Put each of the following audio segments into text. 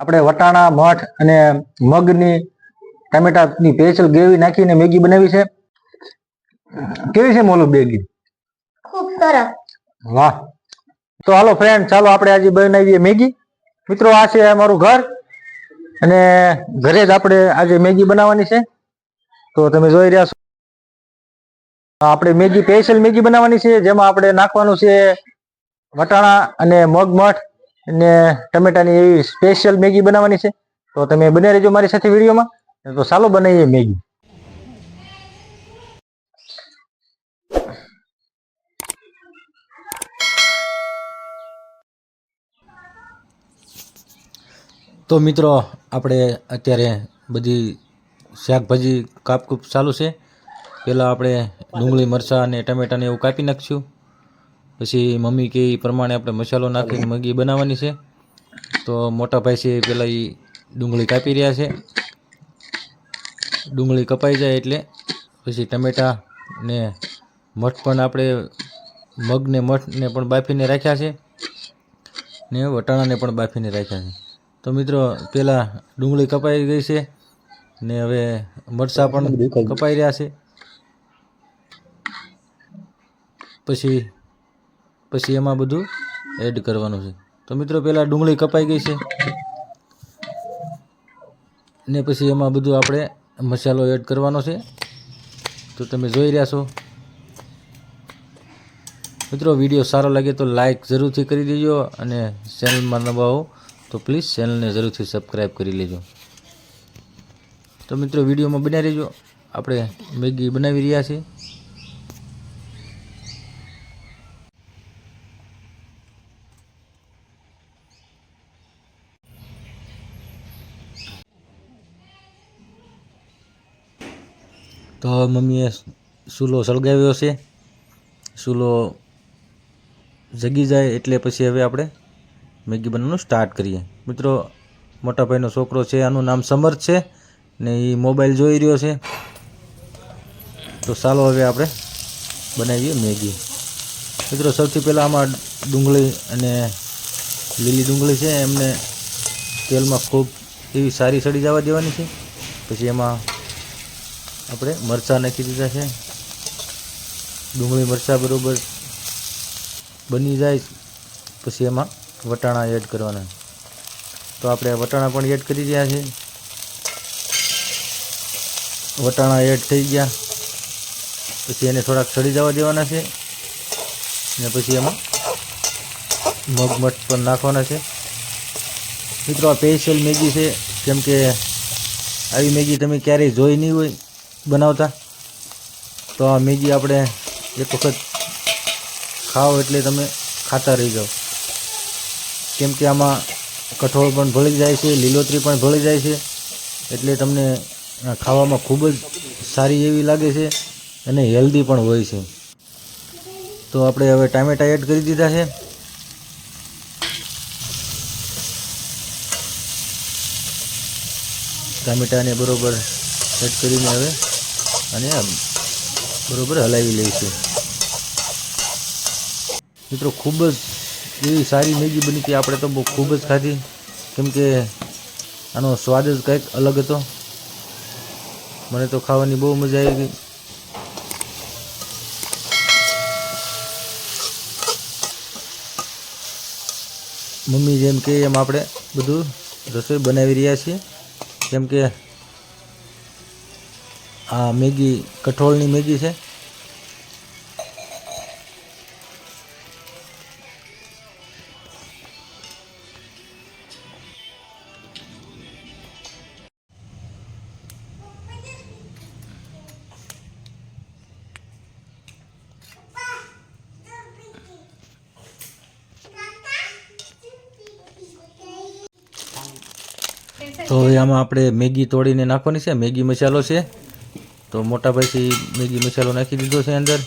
આપણે વટાણા, મઠ અને મગની, ટામેટાની પેચલ ગ્રેવી નાખીને મેગી બનાવી છે. કેવી છે મોલું બેગી? ખૂબ સરસ. વાહ. તો હાલો ફ્રેન્ડ ચાલો આપણે આજે બનાવીએ મેગી. મિત્રો, આ છે અમારું ઘર. અને ઘરે જ આપણે આજે મેગી બનાવવાની છે. તો તમે જોઈ રહ્યા છો. આપણે મેગી સ્પેશિયલ મેગી બનાવવાની છે, જેમાં આપણે નાખવાનું છે વટાણા અને મગમઠ અને ટમેટાની એવી સ્પેશિયલ મેગી બનાવવાની છે. તો તમે બને રહેજો મારી સાથે વિડીયોમાં. તો ચાલો બનાવીએ મેગી. તો મિત્રો, આપણે અત્યારે બધી શાકભાજી કાપકૂપ ચાલુ છે. પહેલાં આપણે ડુંગળી, મરચાં અને ટમેટાને એવું કાપી નાખશું. પછી મમ્મી કે એ પ્રમાણે આપણે મસાલો નાખીને મગી બનાવવાની છે. તો મોટા ભાઈ છે પહેલાં એ ડુંગળી કાપી રહ્યા છે. ડુંગળી કપાઈ જાય એટલે પછી ટમેટા ને મઠ પણ આપણે મગને મઠને પણ બાફીને રાખ્યા છે. ને વટાણાને પણ બાફીને રાખ્યા છે. તો મિત્રો પહેલાં ડુંગળી કપાઈ ગઈ છે ને હવે મરચાં પણ કપાઈ રહ્યા છે. પછી પછી એમાં બધું એડ કરવાનું છે. તો મિત્રો પહેલાં ડુંગળી કપાઈ ગઈ છે ને પછી એમાં બધું આપણે મસાલો એડ કરવાનો છે. તો તમે જોઈ રહ્યા છો. મિત્રો, વીડિયો સારો લાગે તો લાઈક જરૂરથી કરી દેજો અને ચેનલમાં નવા હો તો પ્લીઝ ચેનલને જરૂરથી સબસ્ક્રાઈબ કરી લેજો. તો મિત્રો, વિડીયોમાં બન્યા રહેજો. આપણે મેગી બનાવી રહ્યા છીએ. તો મમ્મીએ ચૂલો સળગાવ્યો છે. ચૂલો જગી જાય એટલે પછી હવે આપણે મેગી બનાવવાનું સ્ટાર્ટ કરીએ. મિત્રો, મોટા ભાઈનો છોકરો છે, આનું નામ સમર્થ છે, ને એ મોબાઈલ જોઈ રહ્યો છે. તો ચાલો હવે આપણે બનાવીએ મેગી. મિત્રો, સૌથી પહેલાં આમાં ડુંગળી અને લીલી ડુંગળી છે, એમને તેલમાં ખૂબ એવી સારી સડી જવા દેવાની છે. પછી એમાં આપણે મરચાં નાખી દીધા છે. ડુંગળી મરચાં બરોબર બની જાય, પછી એમાં વટાણા એડ કરવાના. તો આપણે વટાણા પણ એડ કરી રહ્યા છે વટાણા એડ થઈ ગયા. પછી એને થોડાક સડી જવા દેવાના છે. ને પછી એમાં મગમઠ પણ નાખવાના છે. મિત્રો, આ સ્પેશિયલ મેગી છે. કેમ કે આવી મેગી તમે ક્યારેય જોઈ નહીં હોય, બનાવતા. તો આ મેગી આપણે એક વખત ખાઓ એટલે તમે ખાતા રહી જાઓ. કેમ કે આમાં કઠોળ પણ ભળી જાય છે, લીલોતરી પણ ભળી જાય છે. એટલે તમને ખાવામાં ખૂબ જ સારી એવી લાગે છે અને હેલ્ધી પણ હોય છે. તો આપણે હવે ટામેટા એડ કરી દીધા છે. ટામેટાને બરોબર એડ કરીને હવે અને બરાબર હલાવી લઈશું. મિત્રો, ખૂબ જ એવી સારી મેગી બની હતી આપણે તો બહુ ખૂબ જ ખાધી. કેમ કે આનો સ્વાદ જ કંઈક અલગ હતો. મને તો ખાવાની બહુ મજા આવી ગઈ. મમ્મી જેમ કે એમ આપણે બધું રસોઈ બનાવી રહ્યા છીએ. કેમ કે આ મેગી, કઠોળની મેગી છે. તો હવે આમાં આપણે મેગી તોડીને નાખવાની છે. મેગી મસાલો છે. તો મોટા ભાઈથી મેગી મસાલો નાખી દીધો છે અંદર.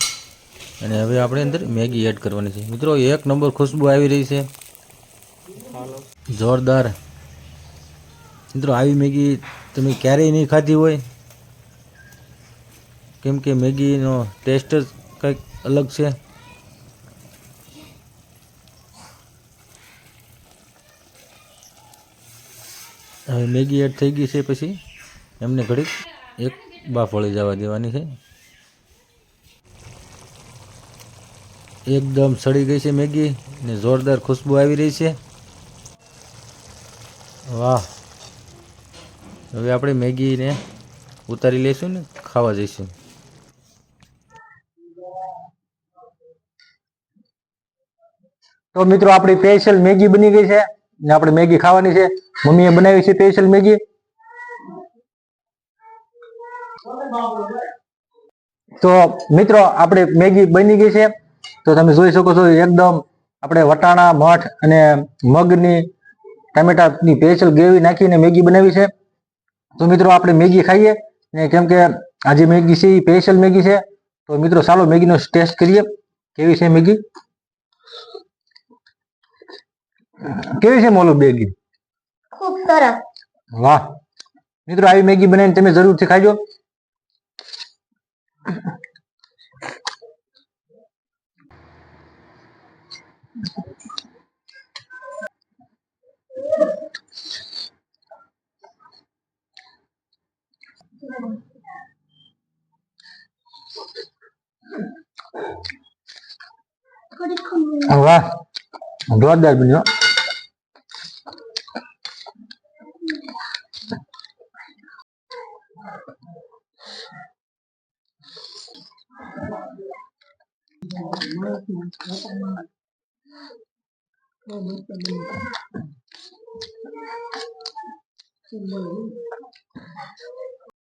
અને હવે આપણે અંદર મેગી એડ કરવાની છે. મિત્રો, એક નંબર ખુશ્બુ આવી રહી છે. જોરદાર. મિત્રો, આવી મેગી તમે ક્યારેય નહીં ખાધી હોય. કેમ કે મેગીનો ટેસ્ટ જ કંઈક અલગ છે. હવે મેગી એડ થઈ ગઈ છે પછી. એમને ઘડીક એક બાફળી જવા દેવાની છે. એકદમ સડી ગઈ છે મેગી ને જોરદાર ખુશ્બુ આવી રહી છે. વાહ. હવે આપણે મેગીને ઉતારી લઈશું ને ખાવા જઈશું. તો મિત્રો, આપણી સ્પેશિયલ મેગી બની ગઈ છે. ને આપણે મેગી ખાવાની છે. મમ્મીએ બનાવી છે સ્પેશિયલ મેગી. તો મિત્રો, આપણે મેગી બની ગઈ છે. તો તમે જોઈ શકો છો એકદમ આપણે વટાણા, મઠ અને મગની, ટામેટાની સ્પેશિયલ ગ્રેવી નાખીને મેગી બનાવી છે. તો મિત્રો, આપણે મેગી ખાઈએ. ને કેમ કે આજે મેગી છે, એ સ્પેશિયલ મેગી છે. તો મિત્રો, ચાલો મેગીનો ટેસ્ટ કરીએ. કેવી છે મેગી? કેવી છે મોલું મેગી ખૂબ સરસ. વાહ. મિત્રો આવી મેગી બનાવીને તમે જરૂરથી ખાજો. વાહ. જોરદાર બન્યો. มากนะแล้วก็มากเราไม่เป็นเสมอ